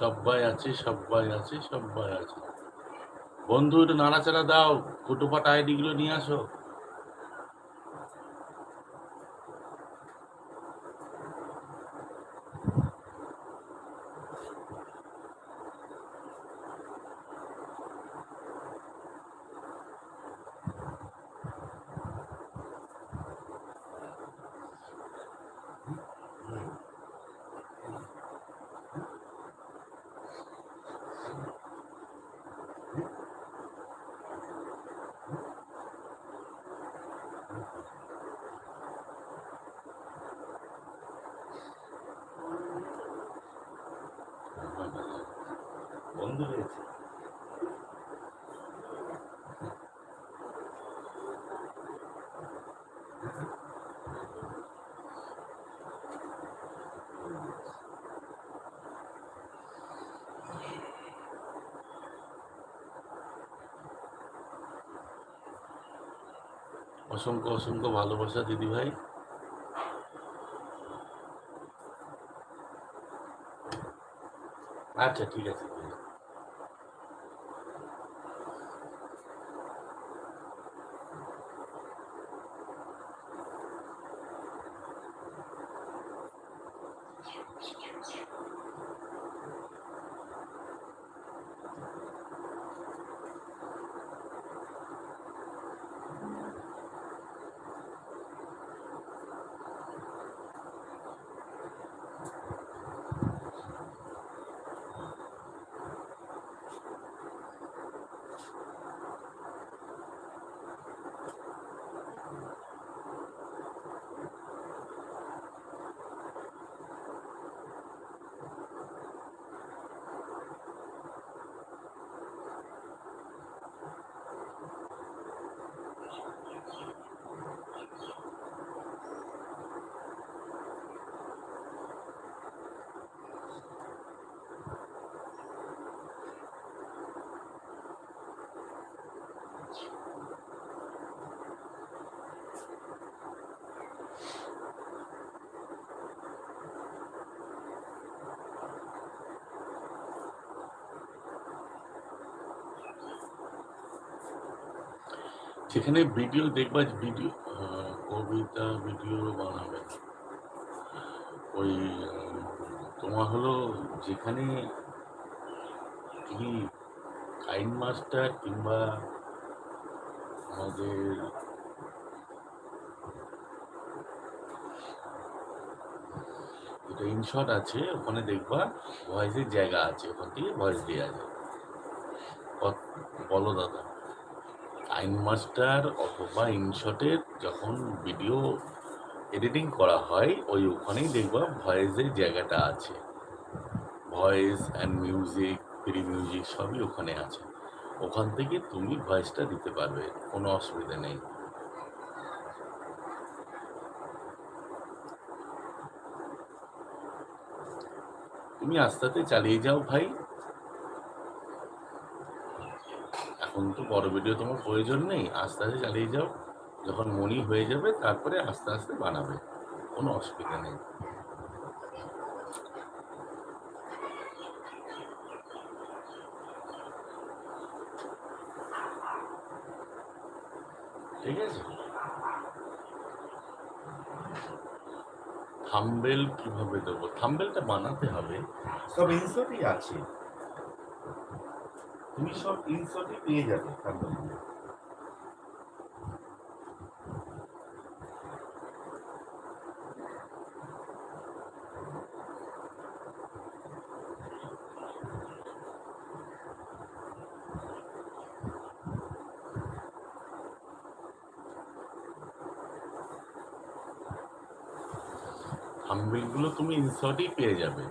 সবাই আছে, সব্বাই আছে সবাই আছে। বন্ধু একটু নাড়াচাড়া দাও ছোটো ফাটা আইডিগুলো নিয়ে আসো। বন্ধু হয়েছে। অসংখ্য অসংখ্য ভালোবাসা দিদি ভাই আচ্ছা ঠিক আছে। সেখানে ভিডিও দেখবা ভিডিও কবিতা ভিডিও বানাবে ওই, তোমার হলো যেখানে তুমি কাইন মাস্টার কিংবা আমাদের ইনশট আছে, ওখানে দেখবা ভয়েসের জায়গা আছে, ওখান থেকে ভয়েস দেওয়া যায়। বলো দাদা। আইন মাস্টার অথবা ইনশটের যখন ভিডিও এডিটিং করা হয়, ওই ওখানেই দেখবা ভয়েসের জায়গাটা আছে। Voice and music free music সবই ওখানে আছে। ওখান থেকে তুমি ভয়েসটা দিতে পারবে, কোনো অসুবিধা নেই। তুমি আস্তে আস্তে চালিয়ে যাও ভাই। এখন তো বড় ভিডিও তোমার প্রয়োজন নেই। আস্তে আস্তে চালিয়ে যাও। যখন মনি হয়ে যাবে, তারপরে আস্তে আস্তে বানাবে। কোনো অসুবিধা নেই। ঠিক আছে? থাম্বেল কীভাবে দেবো? থাম্বেলটা বানাতে হবে। সব ইনসার্টই আছে। তুমি সব ইনসার্টই পেয়ে যাবে থাম্বেল থাম্বেলগুলো তুমি ইনসার্টই পেয়ে যাবে।